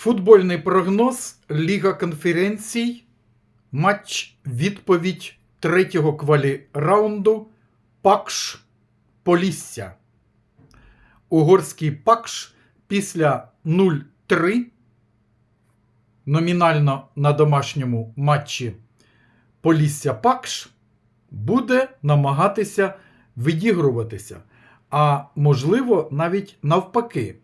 Футбольний прогноз Ліга конференцій. Матч відповідь третього квалі раунду Пакш Полісся. Угорський Пакш після 0-3 номінально на домашньому матчі Полісся Пакш буде намагатися відігруватися. А можливо, навіть навпаки,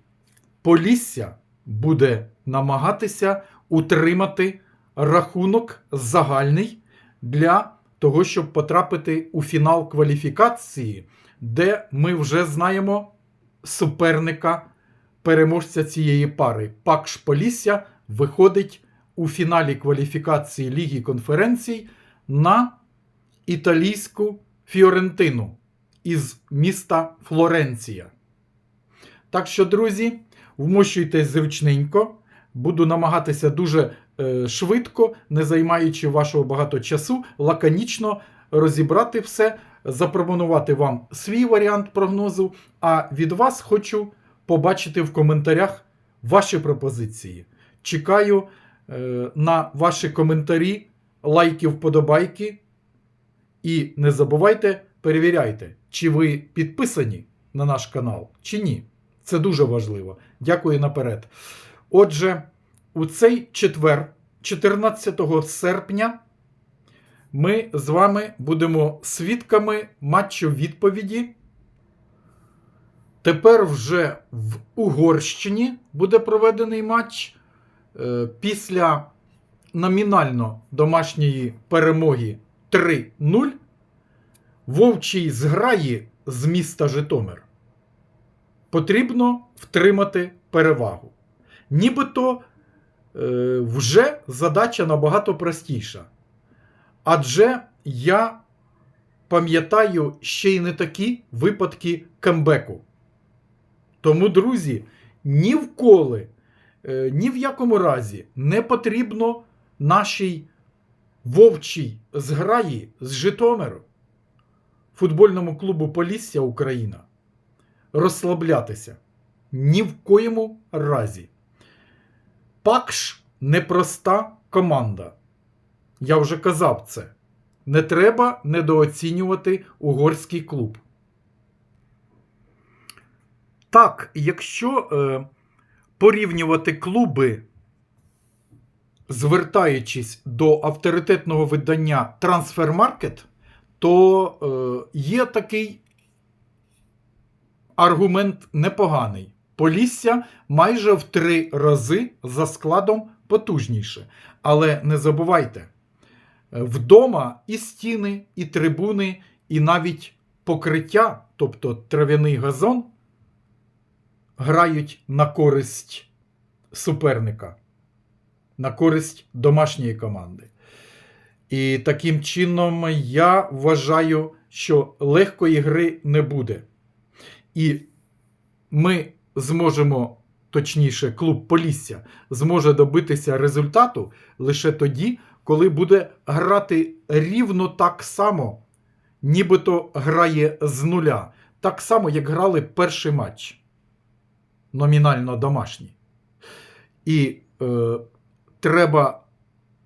Полісся буде намагатися утримати рахунок загальний для того, щоб потрапити у фінал кваліфікації, де ми вже знаємо суперника переможця цієї пари. Пакш Полісся виходить у фіналі кваліфікації Ліги конференцій на італійську Фіорентину із міста Флоренція. Так що, друзі, вмощуйтесь зручненько. Буду намагатися дуже е, швидко, не займаючи вашого багато часу, лаконічно розібрати все, запропонувати вам свій варіант прогнозу. А від вас хочу побачити в коментарях ваші пропозиції. Чекаю е, на ваші коментарі, лайки, вподобайки. І не забувайте, перевіряйте, чи ви підписані на наш канал, чи ні. Це дуже важливо. Дякую наперед. Отже, у цей четвер, 14 серпня, ми з вами будемо свідками матчу відповіді. Тепер вже в Угорщині буде проведений матч е, після номінально домашньої перемоги 3-0 вовчій зграї з міста Житомир. Потрібно втримати перевагу. Нібито е, вже задача набагато простіша. Адже я пам'ятаю ще й не такі випадки камбеку. Тому, друзі, ні вколи, е, ні в якому разі не потрібно нашій вовчій зграї з Житомиру, футбольному клубу Полісся Україна, розслаблятися. Ні в коєму разі. Пакш непроста команда. Я вже казав це. Не треба недооцінювати угорський клуб. Так, якщо е, порівнювати клуби, звертаючись до авторитетного видання Transfermarket, то е, є такий аргумент непоганий. Полісся майже в три рази за складом потужніше. Але не забувайте, е, вдома і стіни, і трибуни, і навіть покриття, тобто трав'яний газон, грають на користь суперника, на користь домашньої команди. І таким чином я вважаю, що легкої гри не буде. І ми зможемо, точніше, клуб Полісся зможе добитися результату лише тоді, коли буде грати рівно так само, нібито грає з нуля. Так само, як грали перший матч. Номінально домашній. І е, треба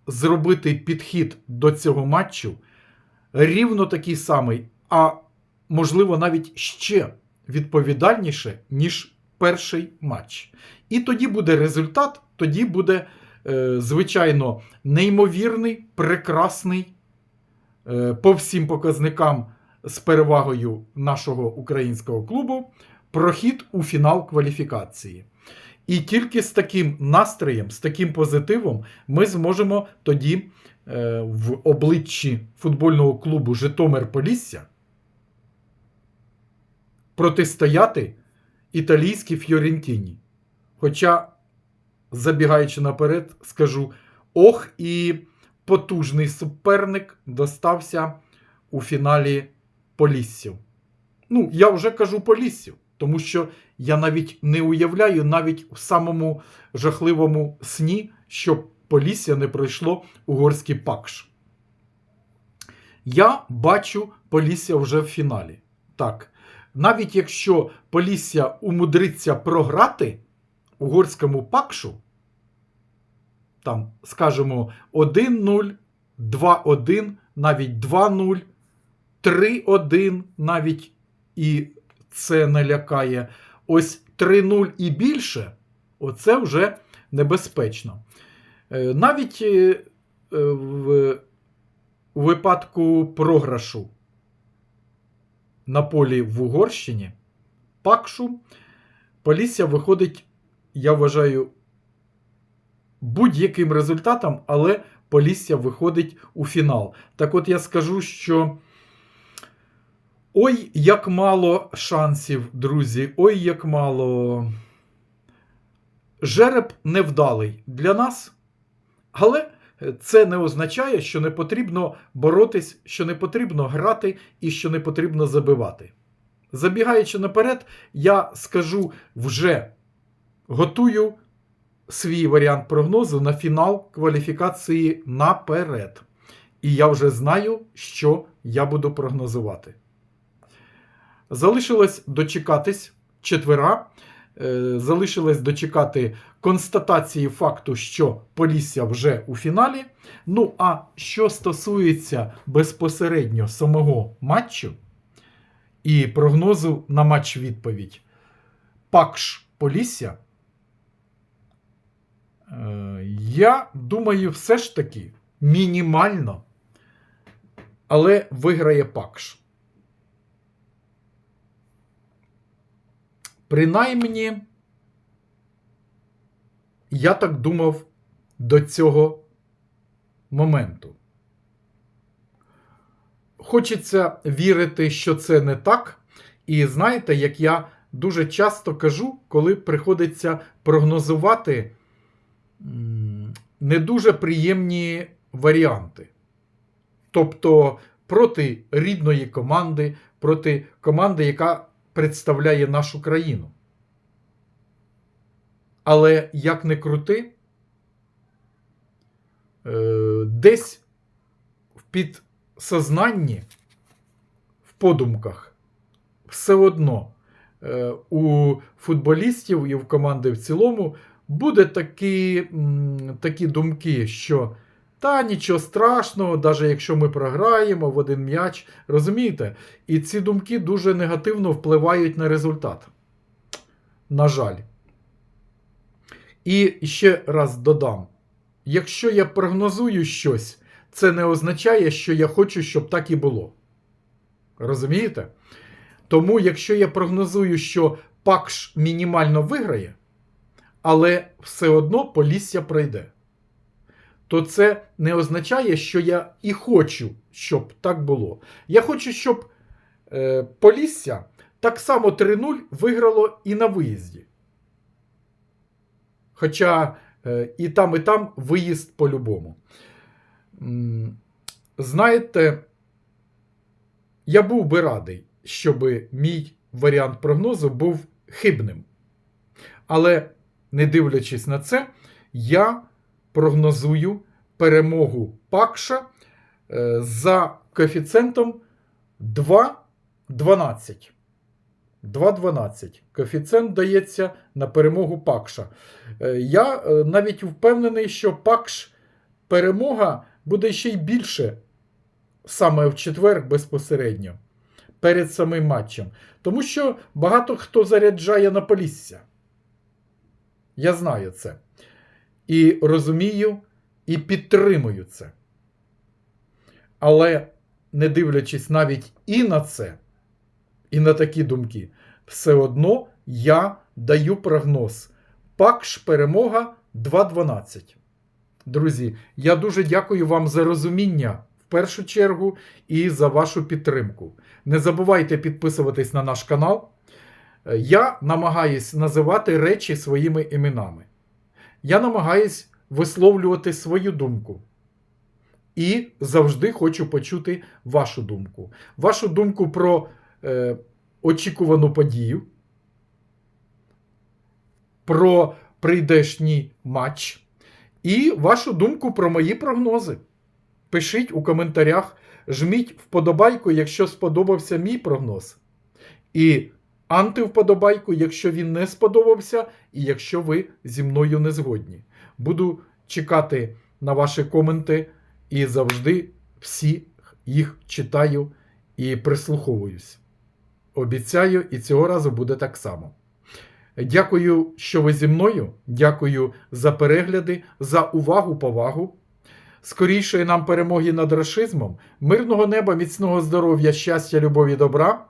зробити підхід до цього матчу рівно такий самий, а можливо навіть ще відповідальніше, ніж перший матч. І тоді буде результат, тоді буде, е, звичайно, неймовірний, прекрасний е, по всім показникам з перевагою нашого українського клубу прохід у фінал кваліфікації. І тільки з таким настроєм, з таким позитивом ми зможемо тоді е, в обличчі футбольного клубу Житомир Полісся протистояти італійській Фьорентіні. Хоча, забігаючи наперед, скажу: ох, і потужний суперник достався у фіналі Поліссю. Ну, я вже кажу Поліссю, тому що я навіть не уявляю, навіть в самому жахливому сні, що Полісся не пройшло угорський пакш. Я бачу Полісся вже в фіналі. Так, навіть якщо Полісся умудриться програти угорському пакшу, там, скажімо, 1-0, 2-1, навіть 2-0, 3-1 навіть і це не лякає. Ось 3-0 і більше, оце вже небезпечно. Е, Навіть е, в випадку програшу на полі в Угорщині, Пакшу, Полісся виходить, я вважаю, будь-яким результатом, але Полісся виходить у фінал. Так от я скажу, що ой, як мало шансів, друзі, ой, як мало. Жереб невдалий для нас, але це не означає, що не потрібно боротись, що не потрібно грати і що не потрібно забивати. Забігаючи наперед, я скажу вже готую свій варіант прогнозу на фінал кваліфікації наперед. І я вже знаю, що я буду прогнозувати. Залишилось дочекатись четвера. Е, Залишилось дочекати констатації факту, що Полісся вже у фіналі. Ну, а що стосується безпосередньо самого матчу і прогнозу на матч відповідь Пакш Полісся, е, я думаю, все ж таки мінімально, але виграє Пакш. Принаймні, я так думав до цього моменту. Хочеться вірити, що це не так. І знаєте, як я дуже часто кажу, коли приходиться прогнозувати не дуже приємні варіанти. Тобто проти рідної команди, проти команди, яка представляє нашу країну. Але як не крути, е, десь в підсознанні, в подумках, все одно е, у футболістів і в команди в цілому буде такі, такі думки, що та нічого страшного, навіть якщо ми програємо в один м'яч, розумієте? І ці думки дуже негативно впливають на результат. На жаль. І ще раз додам: якщо я прогнозую щось, це не означає, що я хочу, щоб так і було. Розумієте? Тому, якщо я прогнозую, що Пакш мінімально виграє, але все одно Полісся пройде, то це не означає, що я і хочу, щоб так було. Я хочу, щоб е, Полісся так само 3-0 виграло і на виїзді. Хоча е, і там, і там виїзд по-любому. Знаєте, я був би радий, щоб мій варіант прогнозу був хибним. Але, не дивлячись на це, я прогнозую перемогу Пакша е, за коефіцієнтом 2,12. 2,12. Коефіцієнт дається на перемогу Пакша. Е, Я е, навіть впевнений, що Пакш перемога буде ще й більше саме в четвер безпосередньо перед самим матчем. Тому що багато хто заряджає на Полісся. Я знаю це. І розумію, і підтримую це. Але не дивлячись навіть і на це, і на такі думки, все одно я даю прогноз. Пакш перемога 2.12. Друзі, я дуже дякую вам за розуміння в першу чергу і за вашу підтримку. Не забувайте підписуватись на наш канал. Я намагаюсь називати речі своїми іменами. Я намагаюсь висловлювати свою думку. І завжди хочу почути вашу думку. Вашу думку про е, очікувану подію, про прийдешній матч, і вашу думку про мої прогнози. Пишіть у коментарях, жміть вподобайку, якщо сподобався мій прогноз. І антивподобайку, якщо він не сподобався, і якщо ви зі мною не згодні. Буду чекати на ваші коменти і завжди всі їх читаю і прислуховуюсь. Обіцяю, і цього разу буде так само. Дякую, що ви зі мною. Дякую за перегляди, за увагу, повагу. Скорішої нам перемоги над рашизмом, мирного неба, міцного здоров'я, щастя, любові, добра.